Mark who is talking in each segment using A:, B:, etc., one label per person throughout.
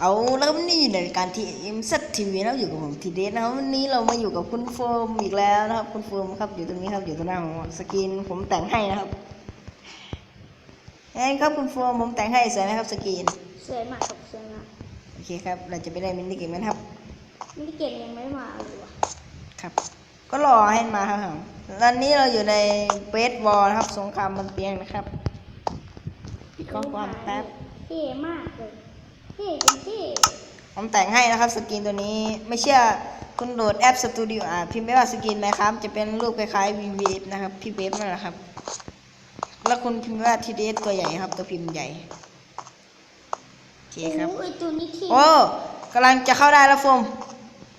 A: เอาเริ่มนี่ในรายการทีเอ็มซัทีวีนะครับอยู่กับผมทีเดสนะครับวันนี้เรามาอยู่กับคุณโฟมอีกแล้วนะครับคุณโฟมครับอยู่ตรงนี้ครับอยู่ตรงหน้าผมสกินผมแต่งให้นะครับไงครับคุณโฟมผมแต่งให้สวยไหมครับสกิน
B: สวยมากครับสวยมาก
A: โอเคครับเราจะไปได้มินิเกมกันครับ
B: มินิเก็ตยังไม่มาเลยว่ะ
A: ครับ ก็รอให้มาครับผมตอนนี้เราอยู่ในเบสบอลนะครับสงครามบนเตียงนะครับปิดข้อความแป๊บ
B: เท่มากเลย เท่จริงเท่
A: ผมแต่งให้นะครับสกินตัวนี้ไม่เชื่อคุณโหลดแอปสตูดิโออ่าพิมพ์ไม่ว่าสกินไหมครับ จะเป็นรูปคล้ายๆ VVF นะครับ พี่เวฟนั่นแหละครับ แล้วคุณพิมพ์ว่าทีเดสตัวใหญ่ครับ ตัวพิมพ์ใหญ่โอเคครับ
B: โอ้ยตัวนี้เท่
A: โอ้กำลังจะเข้าได้แล้วโฟม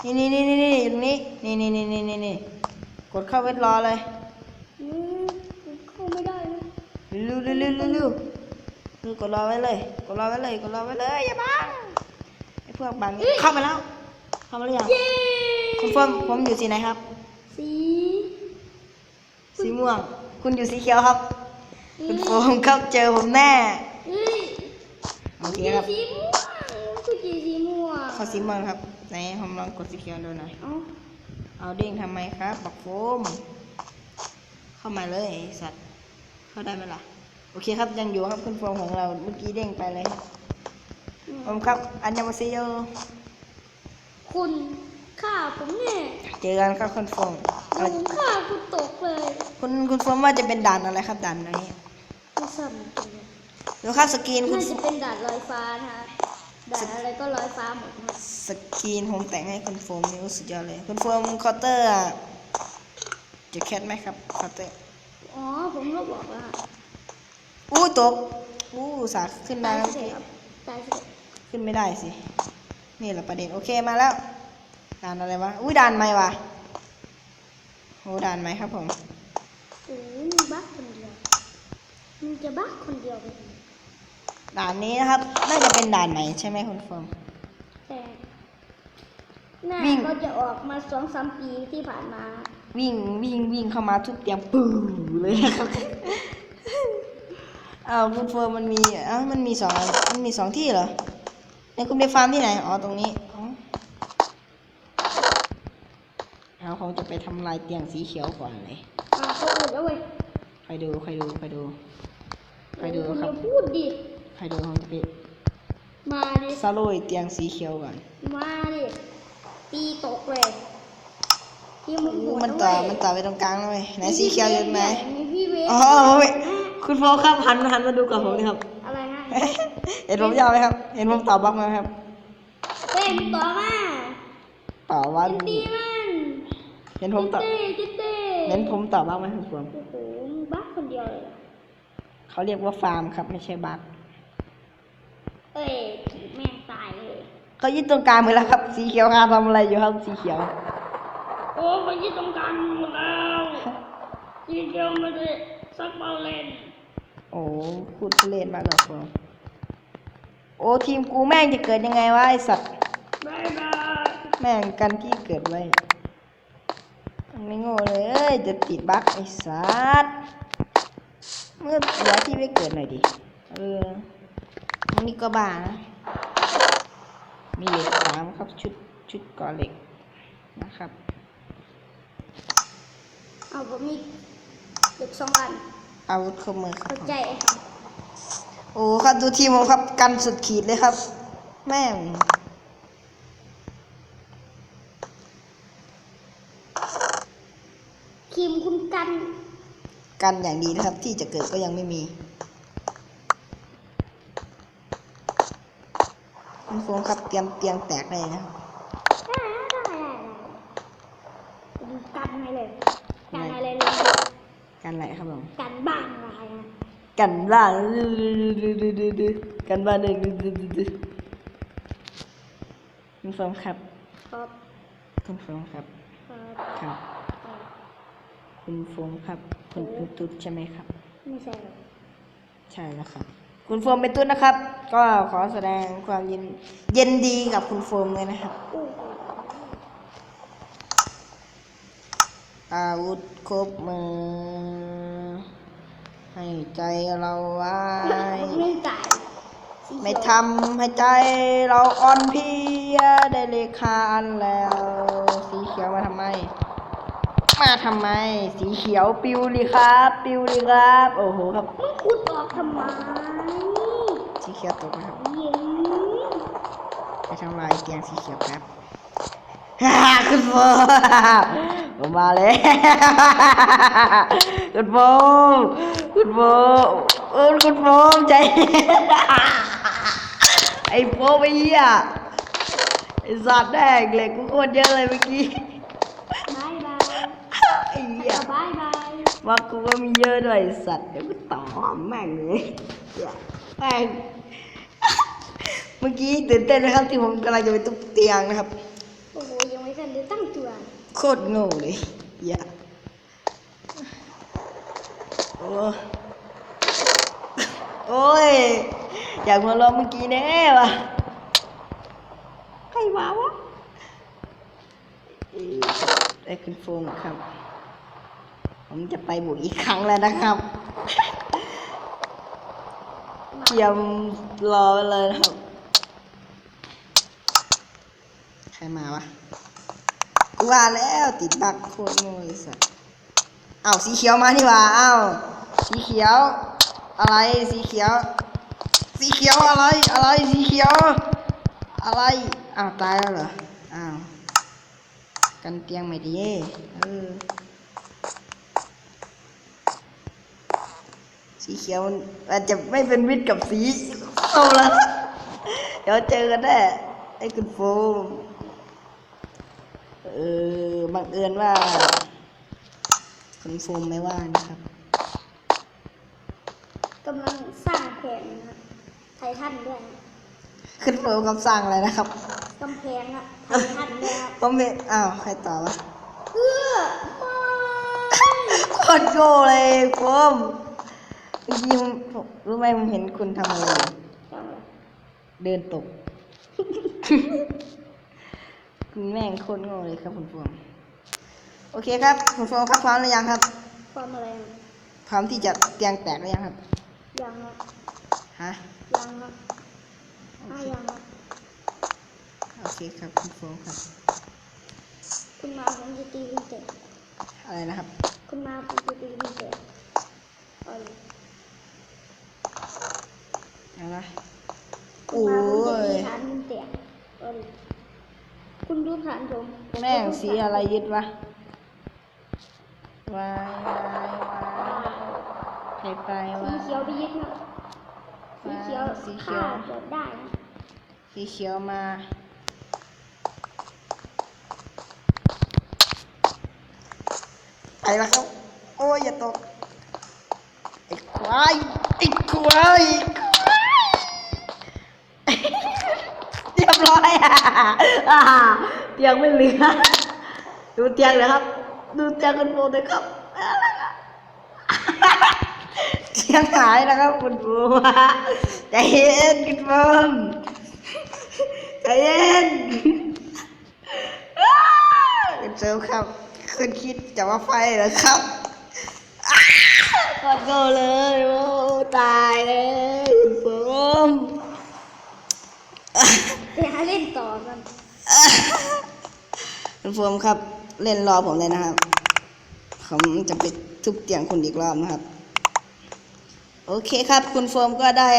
A: นี่นี่นี่นี่นี่ตรงนี้นี่นี่นี่นี่นี่นี่กดเข้าเวทรอเลย
B: อืมเข้าไม่ได้นะ
A: เร็วเร็วเร็วเร็วเร็ว เร็วกดรอไว้เลย กดรอไว้เลย กดรอไว้เลย อย่าบังไอ้พวกบังนี่เข้ามาแล้ว เข้ามาหรือยัง
B: เย้
A: คุณโฟมผมอยู่สีไหนครับ
B: สี
A: สีม่วง คุณอยู่สีเขียวครับ คุณโฟมครับเจอผมแน่
B: เฮ้ย
A: โอเคครับ
B: สีม่วงคือสีสีม่วง
A: ขอสีม่วงครับ ไหนผมลองกดสีเขียวดูหน่อย
B: เอ้า
A: เอาเด้งทำไมครับ บักโฟม เข้ามาเลยไอ้สัตว์ เข้าได้ไหมล่ะโอเคครับยังอยู่ครับคุณโฟมของเราเมื่อกี้เด้งไปเลยครับผมครับ อันยามาซิโย
B: คุณฆ่าผมเนี่ย
A: เจอกันครับคุณโฟมเอา
B: ผมฆ่าคุณตกเลย
A: คุณคุณโฟมว่าจะเป็นด่านอะไรครับด่านไหน
B: ไม่ทราบเหมือนกันเลย
A: ดูครับสกรีนคุ
B: น่า
A: ณ
B: จะเป็นด่านลอยฟ้านะคะด่านอะไรก็ลอยฟ้าหมดนะ
A: สกรีนผมแต่งให้คุณโฟมนี่สุดยอดเลย คุณโฟมเคาน์เตอร์อะจะแคทไหมครับเคาน์เตอร์
B: อ๋อผมก็บอกแล้วค่ะ
A: อู้ตกอู้สาขึ้นได้
B: ตาย
A: แล้ว
B: เสร็จครับตายเสร็จ
A: ขึ้นไม่ได้สิ นี่แหละประเด็น โอเคมาแล้วด่านอะไรวะ อุ้ยด่านใหม่วะโอ้ด่านใหม่ครับผม
B: โอ้ยมึงบักคนเดียวมึงจะบักคนเดียวเลย
A: ด่านนี้นะครับ น่าจะเป็นด่านใหม่ใช่ไหมคุณโฟม
B: แต่หน้า
A: วิ่ง
B: ก็จะออกมาสองสามปีที่ผ่านมา
A: วิ่งวิ่งวิ่งเข้ามาทุบเตียงปื้อเลยนะครับ อ้าวคุณโฟมมันมีอ้าวมันมีสองอันมันมีสองที่เหรอเนี่ยคุณไปฟาร์มที่ไหน อ๋อ ตรงนี้อ๋อเอาคงจะไปทำลายเตียงสีเขียวก่อนเลย
B: อ่าเขาอุดแล้วเว้ย
A: ใครดูใครดูใครดูใครดูครับ
B: อย่าพูดดิ
A: ใครดูคงจะไป
B: มาดิ
A: ซาโรยเตียงสีเขียวก่อน
B: มาดิตีตกเลยที่มึงโห
A: อู้
B: ด
A: มัน
B: นะ
A: ต่อ
B: เว้ย
A: มันต่อไปตรงกลางแล้วเว้ยไหนสีเขียวอยู่ไหน
B: มีพี่เวฟ
A: อ๋อเว้ย คุณโฟครับหันหันมาดูกับผมนี่ครับ
B: อะไรฮะ
A: เห็นผมยาวไหมครับ เห็นผมตอบบล็อกไหมครับ
B: เต้นต่อมา
A: ต่อว่า
B: ตีมัน
A: เห็นผมตอบ
B: เต้เต้เต้
A: เห็นผมตอบบล็อกไหมคุณโฟม
B: โอ้โหมึงบักคนเดียวเลยเหรอ
A: เขาเรียกว่าฟาร์มครับไม่ใช่บัก
B: เอ้ยถีบแม่งตายเลย
A: เขายึดตรงกลางไปแล้วครับ สีเขียวครับทำอะไรอยู่ครับสีเขียว
B: โอ้มันยึดตรงกลางหมดแล้วยีเดียวมาเลยสักเบาเลน
A: โอ้พูดทุเล่นมากเลยคุณโอ้ทีมกูแม่งจะเกิดยังไงวะไอสัตว์แม่งกันที่เกิดไว้ไม่โง่เลยจะติดบั๊กไอสัตว์เมื่อเสียที่ไม่เกิดหน่อยดิเออมันนี่ก็บ้านะมีเหล็กสามครับชุดชุดก่อเหล็กนะครับ
B: เอาผมมีเด็กสองอัน
A: อาวุธครบมือครับ
B: เข้า
A: ผม
B: ใจ
A: โอ้ครับดูทีมผมครับกันสุดขีดเลยครับ แม่ง
B: คิมคุณกัน
A: กันอย่างดีนะครับ ที่จะเกิดก็ยังไม่มีคุณโฟมครับเตรียมเตียงแตกได้นะครับ
B: ได้ได้ได้ได้ดูกันให้เลยกันอะไรเลย
A: กันอะไรครับผม
B: กันบ้างอะไรนะ
A: กันบ้านดื้อดื้อดื้อดื้อดื้อกันบ้านดื้อดื้อดื้อดื้อดื้อคุณโฟมครับ
B: ครับ
A: คุณโฟมครับ
B: ครับ
A: ครับ
B: ครับ
A: คุณโฟมครับ คุณเป็นตุ๊ดใช่ไหมครับ
B: ไม่ใช่หรอก
A: ใช่แล้วครับ คุณโฟมเป็นตุ๊ดนะครับ ก็ขอแสดงความยินเย็นดีกับคุณโฟมเลยนะครับ
B: อ้โห
A: อาวุธครบมือ ให้ใจเราไว้
B: ไม่ตาย
A: ส
B: สีเขียว
A: ไม่ทำให้ใจเราอ่อนเพลียได้เลขาอันแล้ว สีเขียวมาทำไม มาทำไม สีเขียวปิวเลยครับ ปิวเลยครับ โอ้โหครับ
B: มึงขุดออกทำไม
A: สีเขียวตกนะครับ
B: เย็น
A: ไปทำลายเตียงสีเขียวครับฮ่าคุณโฟ ผมมาเลยคุณโฟคุณโฟเออคุณโฟใจ ไอ้โฟไปเหี้ยไอ้สัตว์แดงเล็กกูโคตรเยอะเลยเมื่อกี้
B: บายบาย
A: ไอ้เหี้ย
B: บายบาย
A: ว่ากูก็มีเยอะด้วยสัตว์เดี๋ยวกูต่อแม่งเลยแม่งเมื่อกี้ตื่นเต้นนะครับที่ผมกำลังจะไปทุบเตียงนะครับ
B: โอ้โหยังไม่ทันได้ตั้งต
A: โคตรโง่เลยอย่าโอ้โอ้ย อยากมาลองเมื่อกี้แน่วะใครมาวะเอ่อได้ขึ้นโฟมครับ ผมจะไปบุกอีกครั้งแล้วนะครับเตรียมรอเลยนะครับ ใครมาวะ ว่าแล้วติดบักโคตรโง่สัสอ้าสีเขียวมานี่ว่าเอาสีเขียว อะไรสีเขียว สีเขียวอะไรอะไรสีเขียว อะไรอ้าวตายแล้วเหรออ้าวกันเตียงไม่ดีเออสีเขียวอาจจะไม่เป็นมิตรกับสีส้มแล้วเดี๋ยวเจอกันแน่ไอ้คุณโฟม เออบังเอิญว่าคุณโฟมไม่ว่านะครับ
B: กำลังสร้างแผนนะไททันด้วยนะ
A: คุณโฟมคำสั่งอะไรนะครับ
B: กำแพงอะไททันด้วยครับ
A: ผมเห็นอ้าวใครต่อวะ
B: เพื่อไม่
A: โคตรโง่เลยโฟมเมื่อกี้ผมรู้ไหมผมเห็นคุณทำอะไรอยู่
B: จำเลย
A: เดินตกคุณ แม่งโคตรโง่เลยครับคุณโฟมโอเคครับคุณโฟมครับพร้อมหรือยังครับ
B: ความอะไรนะ
A: พร้อมที่จะเตียงแตกหรือยังครับ
B: ยังนะ
A: ฮะ
B: ยังนะอะยังนะ
A: โอเคครับคุณโฟมครับ
B: คุณมาผมจะตีคุณเตะ
A: อะไรนะครับ
B: คุณมาผมจะตีคุณเตะเอาเลย
A: อะไร
B: คุ
A: โอ้
B: ณมาผมจะตี
A: ย
B: ฐานคุณเตะเอาเลย คุณดูฐานผมผม
A: แม่ง
B: ก็ดู
A: สี
B: ฐาน
A: อะไรยึดวะวายวายวายใครไป
B: สี
A: วะ
B: เขียวไปยึดนะสีเขียว
A: สีเขีย
B: ฆ่าวเกิดได้นะ
A: สีเขียวมาไปแล้วครับโอ้ยอย่าตกไอ้ควายไอ้ควายไอ้ควายเรีย บร้อยอะเตียงไม่เหลือดูเตียงเลยครับ ดูเตียงคุณโบเลยครับเตียงหายแล้วครับคุณโบใจเย็นคุณโบใจเย็นคุณเซลครับคุณคิดจะว่าไฟเหรอครับกอดโกเลยโอ้ตายเลยคุณโบ
B: ไปหาเล่นต่อกัน
A: คุณโฟมครับเล่นรอผมเลยนะครับ ผมจะไปทุบเตียงคุณอีกรอบนะครับ โอเคครับ คุณโฟมก็ได้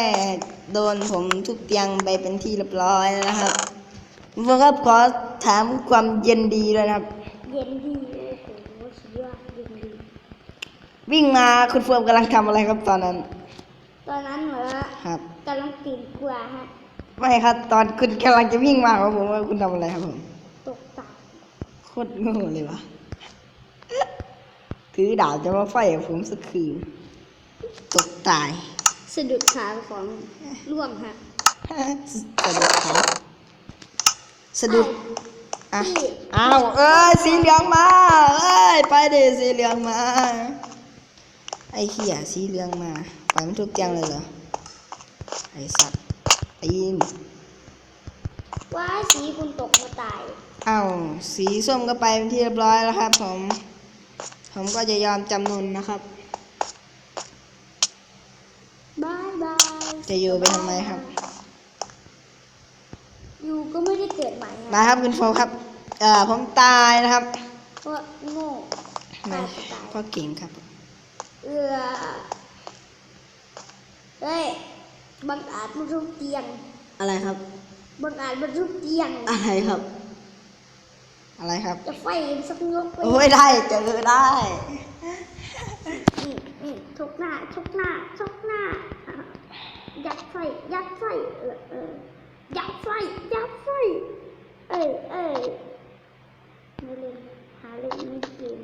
A: โดนผมทุบเตียงไปเป็นที่เรียบร้อยแล้วนะครับคุณโฟมครับขอถามความเย็นดีด้วยนะครับ
B: เย็นดีโอ้โหสุดยอดเย็นดี
A: วิ่งมาคุณโฟมกำลังทำอะไรครับตอนนั้น
B: ตอนนั้นเหรอ
A: ครับ
B: กำลังตื่นกลัวฮะ
A: ไม่ครับ ตอนคุณกำลังจะวิ่งมาของผมว่าคุณทำอะไรครับผม
B: ตกตับ
A: โคตรโง่เลยวะถือดาบจะมาไฟกับผมสักคืนตกตาย
B: สะดุดขาของร่วงฮะ
A: สะดุดขาสะดุดอะ
B: พี่
A: อ้าวเอ้ยสีเหลืองมาเอ้ยไปดิสีเหลืองมา ไอ้เหี้ยสีเหลืองมาไปมันทุกเตียงเลยเหรอไอ้สัตว์ ตีน
B: ว่าสีคุณตกมาตาย
A: อ้าวสีส้มก็ไปเป็นที่เรียบร้อยแล้วครับ ผม ผมก็จะยอมจำนนนะครับ
B: บายบาย
A: จะอยู่ไปทำไมครับ
B: บอยู่ก็ไม่ได้เกิดใหม่ครับ
A: มาครับคุณโฟครับเอ่อผมตายนะครับ
B: เพราะโง่
A: ไม่
B: ตายก็ตาย
A: เพราะเก่งครับ
B: เออเฮ้ย บังอาจมาทุบเตียง
A: อะไรครับ
B: บังอาจมาทุบเตียง
A: อะไรครับ อะไรครับ
B: จะไฟสักยกไป
A: โอ้ยได้เจอได้
B: นี่นี่ทุกหน้าทุกหน้าทุกหน้าอะยัดไฟยัดไฟเออเออยัดไฟยัดไฟเอ้ยเอ้ยไม่เล่นหาเล่นไม่เกม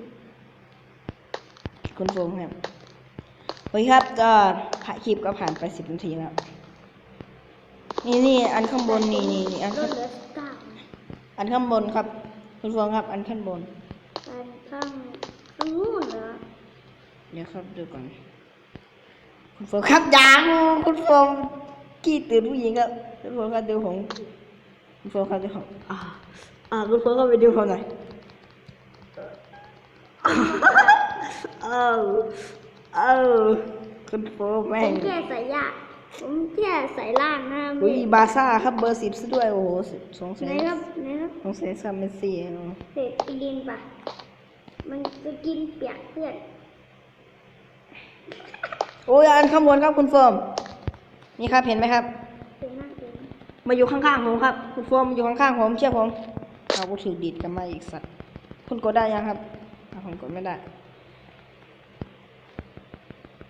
A: คุณโฟมครับ โอเคครับก็ผ่านคลิปก็ผ่านไปสิบนาทีแล้ว นี่นี่อันข้างบนนี่นี่นี่อัน
B: ล
A: ข้า
B: ด
A: ง
B: เหลือเก้า
A: อันข้างบนครับคุณโฟมครับ อันข้างบน
B: อันข้างข้างนู้นเหรอ
A: เดี๋ยวครับดูก่อน คุณโฟมครับอยางูคุณโฟมขี้ตื่นผู้หญิงครับคุณโฟมครับดูผมคุณโฟมครับดูผมอ่าอ่าคุณโฟมก็ไปดูผมหน่อยเออ เออคุณโฟม
B: ผ
A: แม่
B: ม
A: ง
B: แค่ใส่ยาผมแค่ใส่ล่างนะ
A: อุ้ยบาซ่าครับเบอร์สิบซะด้วยโอ้โหสงสั
B: ไหน
A: ย
B: ครับไหนครับ
A: สงสัยซัมเมสซี่เนอะ
B: เศษกินปะมันจะกินเปียกเพื่อน
A: โอ้ยอันข้างบนครับคุณโฟมนี่ครับเห็นไหมครับ
B: เป็นหน้าเอง
A: มาอยู่ข้างๆผมครับ คุณโฟมมาอยู่ข้างๆผมเชื่อผมเอากูถือดีดกันมาอีกสัตว์คุณกดได้ยังครับอะผมกดไม่ได้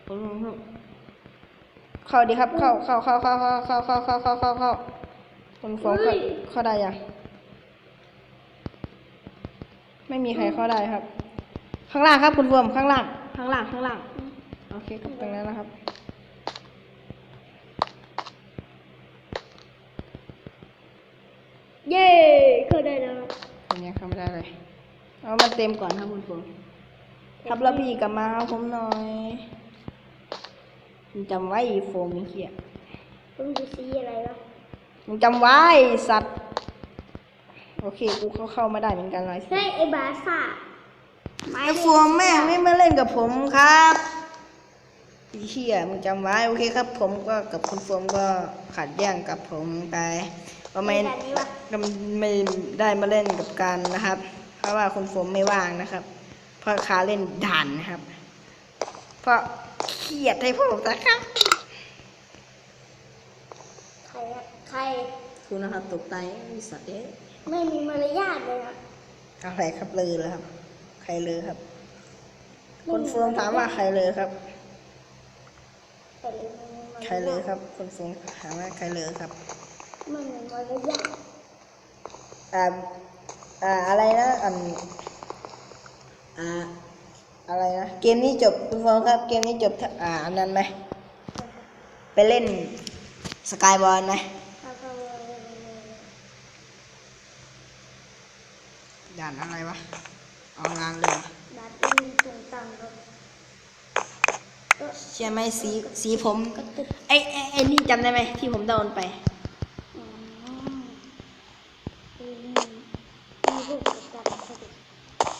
A: เข้าดีครับ เข้าเข้าเข้าเข้าเข้าเข้าเข้าเข้าเข้าเข้าเข้าคุณโฟมเข้าเข้าได้ยังไม่มีใครเข้าได้ครับ ข้างล่างครับ คุณโฟมข้างล่าง ข้างล่างข้างล่างโอเคครับตรงนั้นนะครับ
B: เย้เข้าได้แล้ว
A: อันนี้เข้าไม่ได้เลยเอามันเต็มก่อนครับคุณโฟมครับแล้วพี่กลับมาเอาผมหน่อย มึงจำไว้อีโฟมไอ้เหี้ย
B: ผมดูสีอะไรวะ
A: มึงจำไว้สัตว์ โอเคกูเข้าเข้ามาได้เหมือนกันเลย
B: ใช่ไอ้บาซ่าไม้
A: ไอ้โฟมแม่งไม่มาเล่นกับผมครับไอ้เหี้ยมึงจำไว้โอเคครับ ผมก็กับคุณโฟมก็ขัดแย้งกับผมไปก็ไม่
B: แบบนี้วะ
A: ก็ไม่ได้มาเล่นกับกันนะครับ เพราะว่าคุณโฟมไม่ว่างนะครับ เพราะคาเล่นด่านนะครับ เพราะ เครียดให้ผมนะครับ
B: ใครอะใคร
A: คุณนะครับตกใจไอ้สัตว์เอ๊ะ
B: ไม่มีมารยาทเลยอะ
A: อะไรครับเลยเลยครับ ใครเลยครับคุณโฟมถามว่าใครเลยครับ
B: ใครเลยไม่มีมารยาท
A: ใครเลยครับคุณโฟมถามว่าใครเลยครับ
B: ไม่มีมารยาท
A: อ่าอ่าอะไรนะอันอ่า อะไรนะเกมนี้จบคุณโฟมครับ เกมนี้จบอ่าอันนั้นไหมไปเล่นสกายบอลไหม
B: ย
A: ด่านอะไรวะเอางานเลย
B: ดัดอินตรงตังครับก็
A: ใช่ไหมสีสีผมไอ้ไอ้ไอ้นี่จำได้ไหมที่ผมโดนไป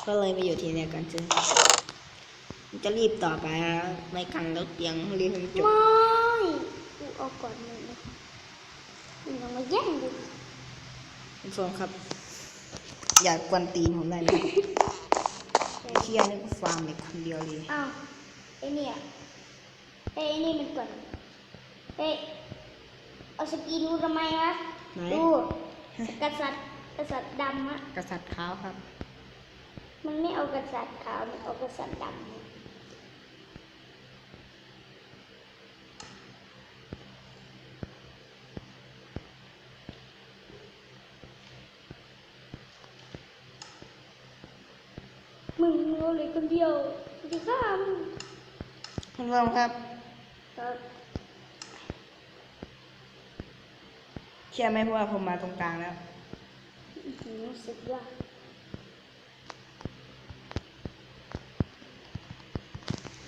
B: ก็
A: เลยมาอยู่ที่เนี่ยกันซึ่ง จะรีบต่อไปแล้วไม่กันแล้วเตียงรีบให้มันจบ
B: ไม่กูเอาก่อนเลยนะมึงยังมาแย่งกู
A: คุณโฟมครับ อยากกวนตีนผมได้ไหมไอ้เที่ยนี่ก็ฟาร์มเด็กคนเดียวเลย
B: อ้าวไอ้เนี่ยเฮ้ยไอ้นี่มันก่อนเฮ้ยเอาสกินดูทำไมวะ
A: ไหน
B: ดูกษัตริย์กษัตริย์ดำอะ
A: กษัตริย์ขาวครับ
B: มันไม่เอากษัตริย์ขาว มันเอากษัตริย์ดำมึงเอาเลยคนเดียวกูจะฆ่ามึง
A: คุณโฟมครับ
B: ครับ
A: เชื่อไหมเพราะว่าผมมาตรงกลางแล้ว
B: อื้อหือสุดยอด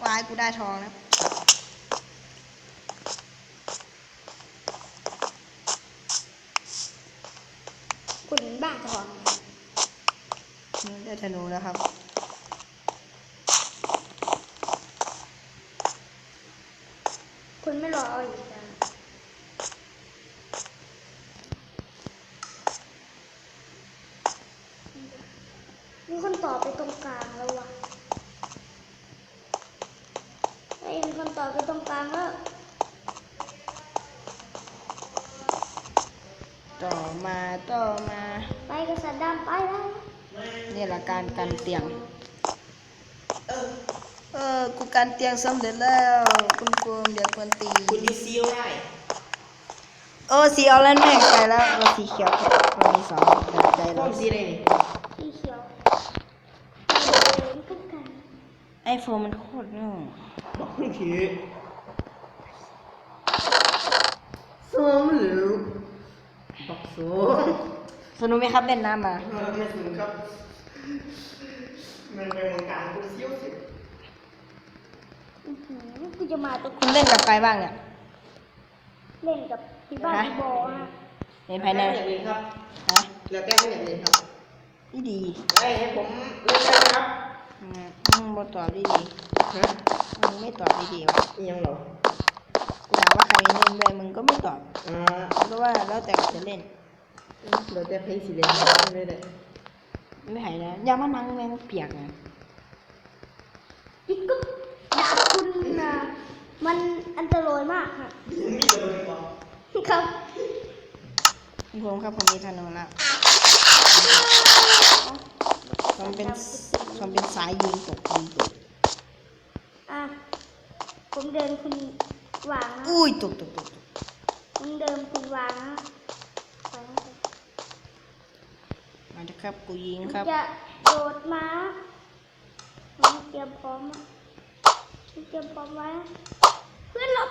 A: วายกูได้ทองแล้ว
B: คุณบ้าทอง
A: ได้ธนูแล้วครับ
B: มีคนต่อไปตรงกลางแล้ววะไอ้มีคนต่อไปตรงกลางแล้ว
A: ต่อมาต่อมา
B: ไปกระสัดดำไปแล้ว
A: นี่แหละการกันเตียง เออ กูกันเตียงสำเร็จแล้วคุณครูเดี๋ยวควรตี
C: คุณดิซิลได้
A: เออสีเอาแล้วแม่งใจแล้วเราสีเขียวเรามีสองแต่ใจ
C: พร้
A: เรา
C: อมสีได้นี่
B: สีเขียวเหลืองก็กัน
A: ไอโฟนมันโคตรโง่
C: บอกคุณคือซ้อมหรือบอกซ้อม
A: สนุกไหมครับเล่นน้ำมา
C: ไม่ถึงครับ มันเป็นวงการคุณซิลสิ
B: อื้อหือ กูจะมาตรง
A: คุณเล่นกับใครบ้างเนี่ย
B: เล่นกับพี่บ้าน
A: ฮะ
B: พี่บอฮะ
A: ในภายใน
C: อยากเล่นครับ
A: ฮะ
C: แล้วแต่ไม่อยากเล่นครับ
A: นี่ดี
C: เฮ้ยให้ผมเล่นได้ไหมครับ
A: อืมมึงบตอบดีดี
C: ฮะ
A: มึงไม่ตอบดีดีวะ
C: อีหยังเหรอ
A: กูถามว่าใครเล่นด้วยมึงก็ไม่ตอบ
C: อ่า
A: เพราะว่าแล้วแต่จะเล่น
C: เราจะเพลงสีแดงไม่ได้
A: ไม่หายนะอย่ามานั่งแม่งเปียกนะ
B: อีกก็ดาบคุณนะ มันอันตรายมากฮะ
C: มีแต่เลยบอก
B: ครับ
A: คุณผมครับผมมีธนูแล้วผมเป็นผมเป็นสายยิงตกยิงตก
B: อะผมเดินคุณวางนะ
A: อุ้ยตกตกตกตก
B: ผมเดินคุณวางนะไปนะ
A: มาเถอะครับกูยิง
B: ผม
A: ครับ
B: จะโดดมาผมเตรียมพร้อมอะผม เตรียมพร้อมไว้นะเพื่อนหลบ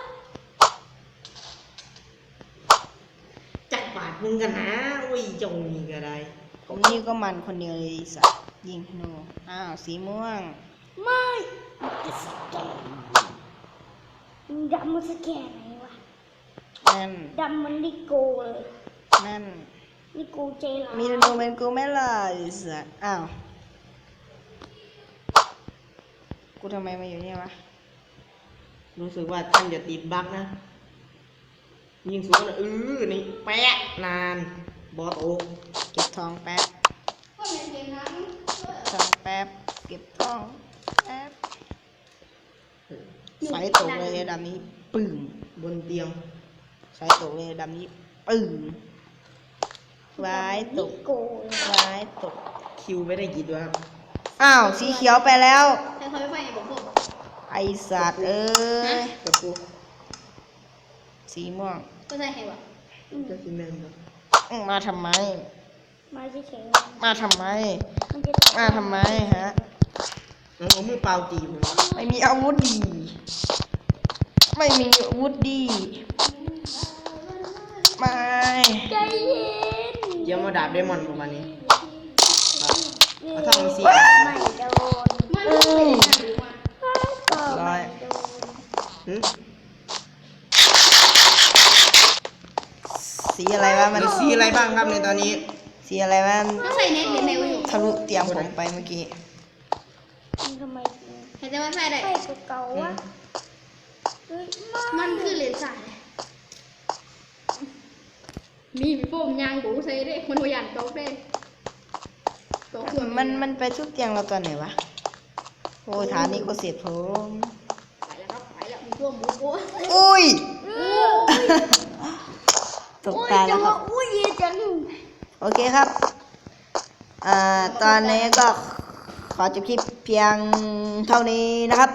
C: จักบาทมึงกันนะอุ้ยจงมีก็ได้
A: ผมนี่ก็มันคนเดียวเลยไอ้สัสยิงธนูอ้าวสีม่วง
B: ไม่ดำมันสแกนไหนวะ
A: นั่น
B: ดำมันนิโกเลย
A: นั่น
B: นิโกเจลา
A: มีธนูเป็นกูไหม่ล่ะไอ้สัสอ้าว กูทำไมมาอยู่เนี่ยวะ
C: รู้สึกว่าท่านจะติดบั๊กนะ ยิงสูงนะเออนี่แปะนาน บอตก
A: เก็บทองแป๊บทองแป๊บ เก็บทองแป๊บสายตกเลยดับนี้ปึ้ง
C: บนเตียง
A: สายตกเลยดับนี้ปึ้งวายตก
B: วา
A: ยตก
C: คิวไม่ได้กี่ตัวครับ
A: อ้าว สีเขียวไปแล้ว
D: ใครเขาไม่ไฟไอ้ผมผม
A: ไอสัตว์เอ้ย
C: กับกู
A: สีม่วง
D: ก็ใช่ไงวะ
C: จะกินแมนครับ
A: อื้อมาทำไม
B: มาเฉย
A: มาทำไม
B: ๆมันจะ
A: มาทำไมฮะ
C: น้องเอามือเปล่าจีบผม
A: ไม่มีอาวุธดี ไม่มีอาวุธดี ไม่
B: ใจเย็น
C: เยี่ยมมาดาบเดมอนประมาณนี้อะ
B: เย็น
C: เอาท่องสิ
B: ไม่โดน
D: ไม่ไม่ไม่ได้หรือว่า
B: ก็ไม่โดน
C: หึ
A: สีอะไรวะมัน
C: มีสีอะไรบ้างครับในตอนนี้
A: สีอะไรวะมัน
D: ก็ใส่เน็ตหรือเน็ตอยู่
A: ทะลุเตียงผมไปเมื่อกี้
B: มันทำไม
D: เห็นแต่ว่าใส่ได้
B: ใส่ตัวเก่าวะเฮ้ยไม่
D: มันคือเหรียญใส่มีพี่โฟมยางกูใส่ได้มันหัวยันโต๊ะได้โต๊ะคือ
A: มันมันไปทุกเตียงเราตอนไหนวะ โอ้ยฐานนี้ก็เสร็จผม
D: ไปแล้วครับไปแล้วมีพวกหมูโก้
A: อุ้ย
B: เออ
A: ตกตายแล้วครับ
B: อุ้ยจัง
A: โอเคครับอ่าตอนนี้ก็ขอจบคลิปเพียงเท่านี้นะครับ